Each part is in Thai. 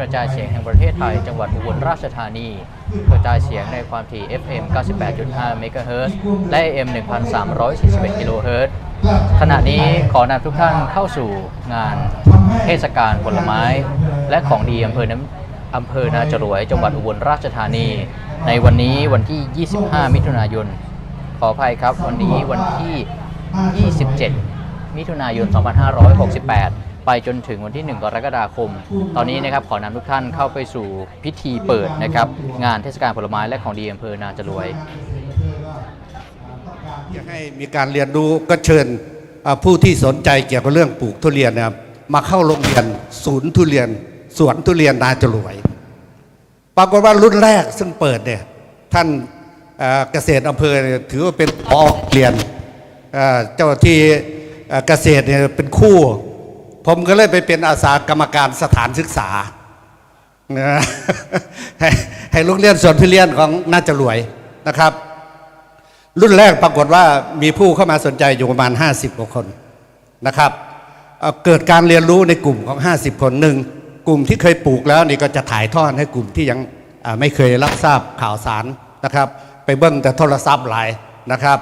กระจายเสียงแห่งประเทศไทย จังหวัดอุบลราชธานี กระจายเสียงในความถี่ FM 98.5เมกะเฮิรตซ์และ AM 1341กิโลเฮิรตซ์ขณะนี้ขอนำทุกท่านเข้าสู่งานเทศกาลผลไม้ และของดีอำเภอน้ำอำเภอนาจรวย จังหวัดอุบลราชธานี ในวันนี้วันที่ 25 มิถุนายน ขออภัยครับ วันนี้วันที่ 27 มิถุนายน 2568 ไปจนถึงวันที่ 1 กรกฎาคม ตอนนี้นะครับขอนำทุกท่านเข้าไปสู่พิธีเปิดนะครับงานเทศกาลผลไม้และของดีอำเภอนาจรวยอยากให้มีการเรียนรู้ก็เชิญผู้ที่สนใจเกี่ยวกับเรื่องปลูกทุเรียนนะครับมาเข้าโรงเรียนศูนย์ทุเรียนสวนทุเรียนนาจรวย ปรากฏว่ารุ่นแรกซึ่งเปิดเนี่ยท่านเกษตรอำเภอถือว่าเป็นพอเรียนเจ้าที่เอ่อเกษตรเนี่ยเป็นคู่ ผมก็เลยไปเป็นอาสากรรมการสถานศึกษาให้ให้ลูกเรียนสวนทุเรียนของน่าจะรวยนะครับ รุ่นแรกปรากฏว่ามีผู้เข้ามาสนใจอยู่ประมาณ 50กว่าคนนะครับเเกิดการเรียนรู้ในกลุ่มของ 50 คนหนึ่งกลุ่มที่เคยปลูกแล้วนี่ก็จะถ่ายทอดให้กลุ่มที่ยังไม่เคยรับทราบข่าวสารนะครับ ไปเบิ้งแต่โทรศัพท์หลายนะครับ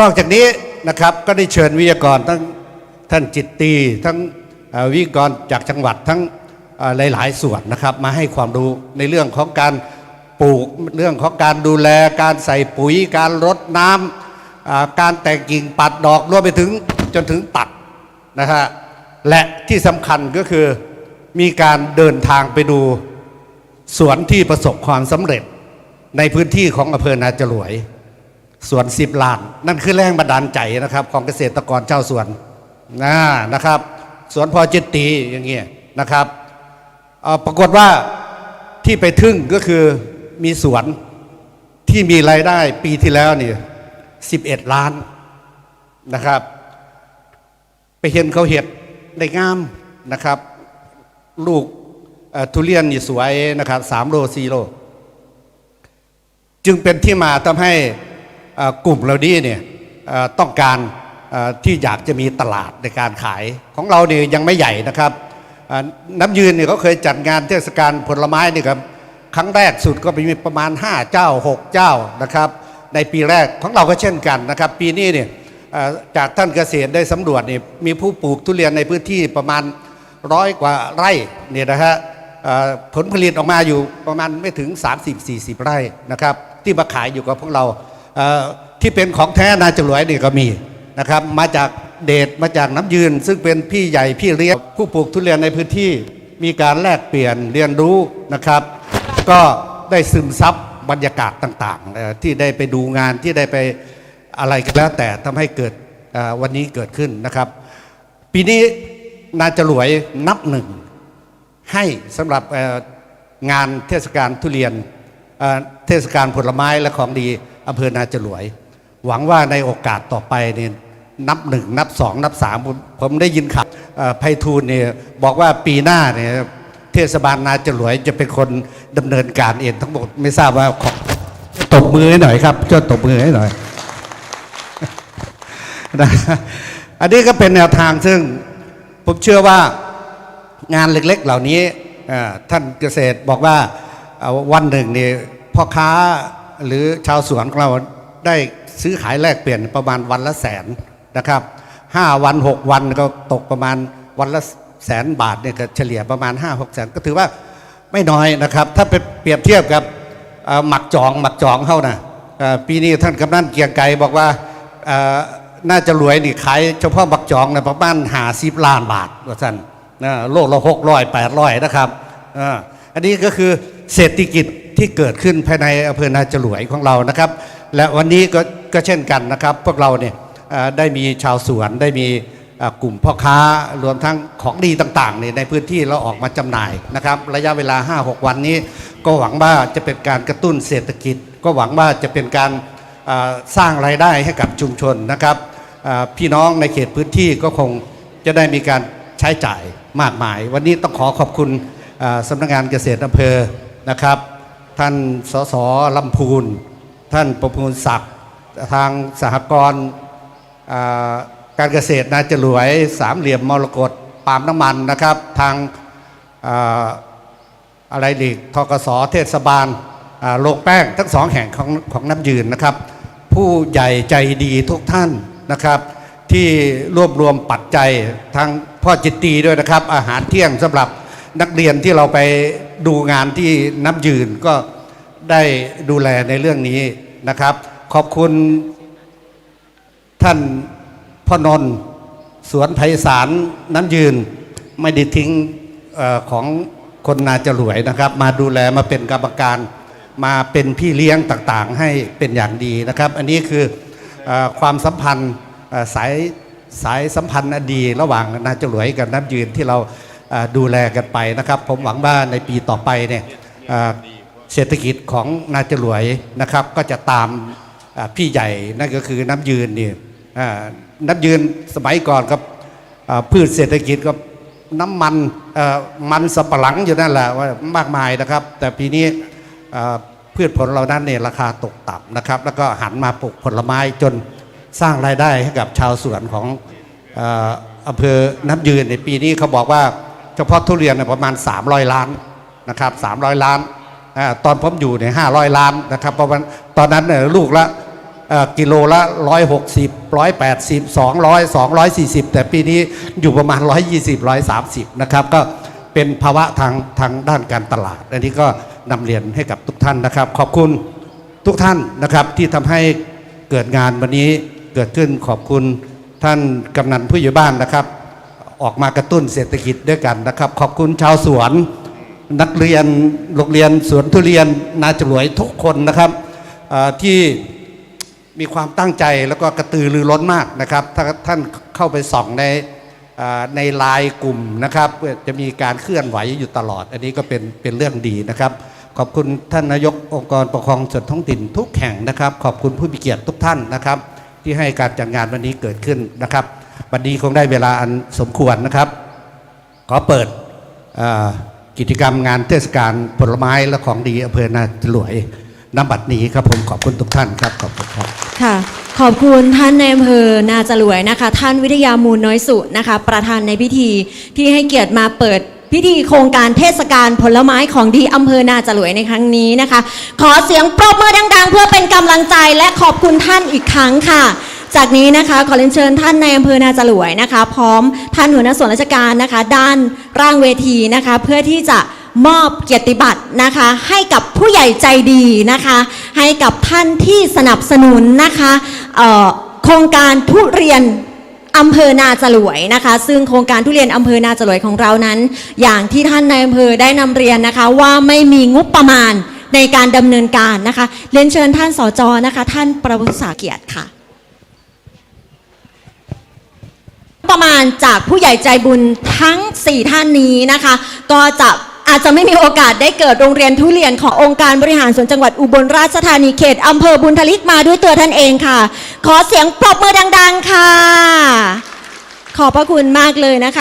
นอกจากนี้นะครับก็ได้เชิญวิทยากรทั้ง ท่านจิตตีทั้งวิกรจากจังหวัดทั้งหลาย ๆ ส่วนนะครับ มาให้ความรู้ในเรื่องของการปลูกเรื่องของการดูแลการใส่ปุ๋ย การรดน้ำอ่าการแต่งกิ่งปัดดอกรวมไปถึงจนถึงตัดนะฮะและที่สำคัญก็คือมีการเดินทางไปดูสวนที่ประสบความสำเร็จในพื้นที่ของอำเภอนาจรวยสวนสิบล้าน นั่นคือแรงบันดาลใจนะครับ ของเกษตรกรเจ้าสวน นะนะครับสวนพอจิตตีอย่างเงี้ยนะครับปรากฏว่าที่ไปทึ่งก็คือมีสวนที่มีรายได้ปีที่แล้วนี่สิบเอ็ดล้านนะครับ ไปเห็นเขาเห็ดได้งามนะครับ ลูกทุเรียนนี่สวยนะครับสามโลสี่โล จึงเป็นที่มาทำให้กลุ่มเรานี้เนี่ยต้องการ ที่อยากจะมีตลาดในการขายของเราเนี่ยยังไม่ใหญ่นะครับน้ำยืนเนี่ยเขาเคยจัดงานเทศกาลผลไม้นี่ครับครั้งแรกสุดก็มีประมาณ 5 เจ้า 6 เจ้านะครับในปีแรกของเราก็เช่นกันนะครับ ปีนี้เนี่ยจากท่านเกษตรได้สำรวจเนี่ยมีผู้ปลูกทุเรียนในพื้นที่ประมาณร้อยกว่าไร่เนี่ยนะฮะผลผลิตออกมาอยู่ประมาณไม่ถึง 30-40 ไร่นะครับที่มาขายอยู่กับพวกเราที่เป็นของแท้นาจรวยนี่ก็มี นะครับมาจากเดชมาจากน้ำยืน ซึ่งเป็นพี่ใหญ่พี่เลี้ยงผู้ปลูกทุเรียนในพื้นที่มีการแลกเปลี่ยนเรียนรู้นะครับ ก็ได้ซึมซับบรรยากาศต่างๆ ที่ได้ไปดูงานที่ได้ไปอะไรก็แล้วแต่ทำให้เกิดวันนี้เกิดขึ้นนะครับ ปีนี้นาจรวยนับหนึ่งให้สำหรับงานเทศกาลทุเรียนเอ่อเทศกาลผลไม้และของดีอำเภอนาจรวย หวังว่าในโอกาสต่อไปเนี่ย นับหนึ่งนับสองนับสามผมได้ยินข่าวไพฑูรย์เนี่ยบอกว่าปีหน้าเนี่ยเทศบาลนาจรวยจะเป็นคนดำเนินการเองทั้งหมดไม่ทราบว่าขอตบมือให้หน่อยครับช่วยตบมือให้หน่อยนะอันนี้ก็เป็นแนวทางซึ่งผมเชื่อว่างานเล็กๆเหล่านี้ท่านเกษตรบอกว่าวันหนึ่งนี่พ่อค้าหรือชาวสวนของเราได้ซื้อขายแลกเปลี่ยนประมาณวันละแสน นะครับห้าวันหกวันก็ตกประมาณวันละแสนบาทเนี่ยก็เฉลี่ยประมาณ5้าหกแสนก็ถือว่าไม่น้อยนะครับ ถ้าไปเปรียบเทียบกับหมักจองหมักจองเขานะเอ่อปีนี้ท่านกำนันเกียงไกรบอกว่าน่าจะรวยนี่ขายเฉพาะหมักจองนะประมาณหาสิบล้านบาทว่าสั้นนะโลกละหกร้อยแปดร้อยนะครับอันนี้ก็คือเศรษฐกิจที่เกิดขึ้นภายในอำเภอนาจรวยของเรานะครับ และวันนี้ก็ก็เช่นกันนะครับ พวกเราเนี่ย ได้มีชาวสวนได้มีกลุ่มพ่อค้ารวมทั้งของดีต่างๆเนี่ยในพื้นที่เราออกมาจำหน่ายนะครับ ระยะเวลา 5-6 วันนี้ ก็หวังว่าจะเป็นการกระตุ้นเศรษฐกิจ ก็หวังว่าจะเป็นการสร้างรายได้ให้กับชุมชนนะครับพี่น้องในเขตพื้นที่ก็คงจะได้มีการใช้จ่ายมากมาย วันนี้ต้องขอขอบคุณสำนักงานเกษตรอำเภอนะครับ ท่านสสลำพูน ท่านประพูลศักดิ์ทางสหกรณ์ การเกษตรนาจรวยสามเหลี่ยมมรกตปาล์มน้ำมันนะครับ ทางอะไรดีทกสเทศบาลโรงแป้งทั้งสองแห่งของของน้ำยืนนะครับ ผู้ใหญ่ใจดีทุกท่านนะครับ ที่รวบรวมปัจจัยทางพ่อจิตตีด้วยนะครับ อาหารเที่ยงสำหรับนักเรียนที่เราไปดูงานที่น้ำยืนก็ได้ดูแลในเรื่องนี้นะครับ ขอบคุณ ท่านพ่อนนท์สวนไพศาลน้ำยืนไม่ได้ทิ้งออของคนนาจรวยนะครับ มาดูแลมาเป็นกรรมการมาเป็นพี่เลี้ยงต่างๆ ให้เป็นอย่างดีนะครับ อันนี้คืออความสัมพันธ์สายสายสัมพันธ์อดีระหว่างนาจรวยกับน้ำยืนที่เราดูแลกันไปนะครับ ผมหวังว่าในปีต่อไปเนี่ยเศรษฐกิจของนาจรวยนะครับ ก็จะตามพี่ใหญ่นั่นก็คือน้ำยืนเนี่อ่า น้ำยืนสมัยก่อนกับพืชเศรษฐกิจกับน้ำมันมันสำปะหลังอยู่นั่นแหละว่ามากมายนะครับ แต่ปีนี้พืชผลเหล่านั้นเนี่ยราคาตกต่ำนะครับ แล้วก็หันมาปลูกผลไม้จนสร้างรายได้ให้กับชาวสวนของอำเภอน้ำยืนในปีนี้เขาบอกว่าเฉพาะทุเรียนประมาณ 300 ล้านนะครับ300 ล้านอตอนผมอยู่เนี่ย500 ล้านนะครับเพราะว่าตอนนั้นเนี่ยลูกละ กิโลละร้อยหกสิบร้อยแปดสิบสองร้อยสองร้อยสี่สิบแต่ปีนี้อยู่ประมาณร้อยยี่สิบร้อยสามสิบนะครับ ก็เป็นภาวะทางทางด้านการตลาด อันนี้ก็นำเรียนให้กับทุกท่านนะครับ ขอบคุณทุกท่านนะครับที่ทำให้เกิดงานวันนี้เกิดขึ้นขอบคุณท่านกำนันผู้ใหญ่บ้านนะครับ ออกมากระตุ้นเศรษฐกิจด้วยกันนะครับ ขอบคุณชาวสวนนักเรียนโรงเรียนสวนทุเรียนนาจรวยทุกคนนะครับที่ มีความตั้งใจแล้วก็กระตือรือร้นมากนะครับ ถ้าท่านเข้าไปส่องในในลายกลุ่มนะครับจะมีการเคลื่อนไหวอยู่ตลอด อันนี้ก็เป็นเป็นเรื่องดีนะครับ ขอบคุณท่านนายกองค์กรปกครองส่วนท้องถิ่นทุกแห่งนะครับ ขอบคุณผู้มีเกียรติทุกท่านนะครับ ที่ให้การจัดงานวันนี้เกิดขึ้นนะครับ วันนี้คงได้เวลาอันสมควรนะครับ ขอเปิดกิจกรรมงานเทศกาลผลไม้และของดีอำเภอนาจรวย น้ำบัดนี้ครับผมขอบคุณทุกท่านครับขอบคุณครับค่ะ ขอบคุณท่านในอำเภอนาจรวยนะคะ ท่านวิทยามูลน้อยสุนะคะ ประธานในพิธีที่ให้เกียรติมาเปิดพิธีโครงการเทศกาลผลไม้ของดีอำเภอนาจรวยในครั้งนี้นะคะ ขอเสียงปรบมือดัง ๆ เพื่อเป็นกำลังใจและขอบคุณท่านอีกครั้งค่ะ จากนี้นะคะขอเรียนเชิญท่านในอำเภอนาจรวยนะคะ พร้อมท่านหัวหน้าส่วนราชการนะคะ ด้านร่างเวทีนะคะ เพื่อที่จะ มอบเกียรติบัตรนะคะ ให้กับผู้ใหญ่ใจดีนะคะ ให้กับท่านที่สนับสนุนนะคะโครงการทุเรียนอำเภอนาจรวยนะคะ ซึ่งโครงการทุเรียนอำเภอนาจรวยของเรานั้น อย่างที่ท่านในอำเภอได้นำเรียนนะคะ ว่าไม่มีงบประมาณในการดำเนินการนะคะเรียนเชิญท่านสจนะคะ ท่านประวุษาเกียรติค่ะ ประมาณจากผู้ใหญ่ใจบุญทั้ง 4 ท่านนี้นะคะ ก็จะ อาจจะไม่มีโอกาสได้เกิดโรงเรียนทุเรียนขององค์การบริหารส่วนจังหวัดอุบลราชธานีเขตอำเภอบุญทลิกมาด้วยตัวท่านเองค่ะ ขอเสียงปรบมือดัง ๆ ค่ะ ขอบพระคุณมากเลยนะคะ